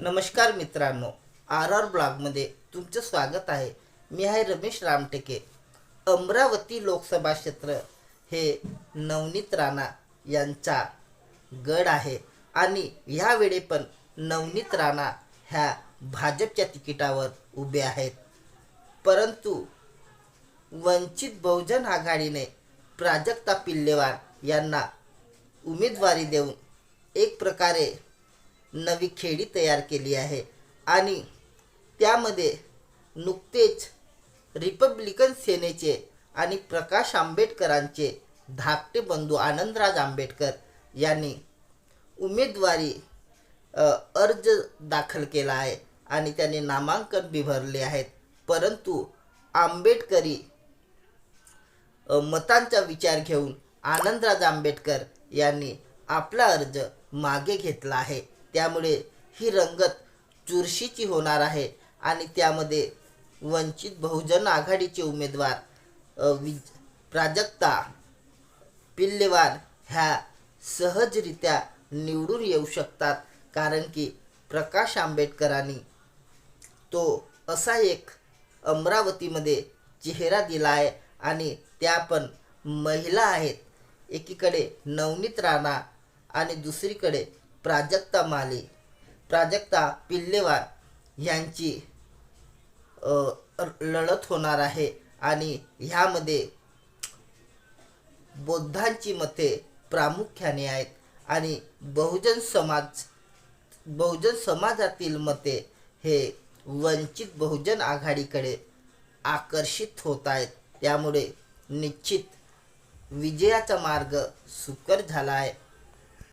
नमस्कार मित्रांनो R R ब्लॉगमध्ये तुमचं स्वागत आहे. मी आहे रमेश रामटेके. अमरावती लोकसभा क्षेत्र हे नवनीत राणा यांचा गड आहे आणि ह्यावेळी पण नवनीत राणा ह्या भाजपच्या तिकिटावर उभे आहेत. परंतु वंचित बहुजन आघाडीने प्राजक्ता पिल्लेवार यांना उमेदवारी देऊन एक प्रकारे नवी खेळी तयार केली आहे. आणि त्यामध्ये नुकतेच रिपब्लिकन सेनेचे आणि प्रकाश आंबेडकरांचे धाकटे बंधू आनंदराज आंबेडकर यांनी उमेदवारी अर्ज दाखल केला आहे आणि त्यांनी नामांकन बिभरले आहेत. परंतु आंबेडकरी मतांचा विचार घेऊन आनंदराज आंबेडकर यांनी आपला अर्ज मागे घेतला आहे. त्यामुळे ही रंगत चुरशीची होणार आहे आणि त्यामध्ये वंचित बहुजन आघाडीचे उमेदवार विज प्राजक्ता पिल्लेवार ह्या सहजरित्या निवडून येऊ शकतात. कारण की प्रकाश आंबेडकरांनी तो असा एक अमरावतीमध्ये चेहरा दिला आहे आणि त्या पण महिला आहेत. एकीकडे नवनीत राणा आणि दुसरीकडे प्राजक्ता माली प्राजक्ता पिल्लेवार यांची लढत होणार आहे आणि ह्यामध्ये बौद्धांची मते प्रामुख्याने आहेत आणि बहुजन समाज बहुजन समाजातील मते हे वंचित बहुजन आघाडीकडे आकर्षित होत आहेत. त्यामुळे निश्चित विजयाचा मार्ग सुकर झाला आहे.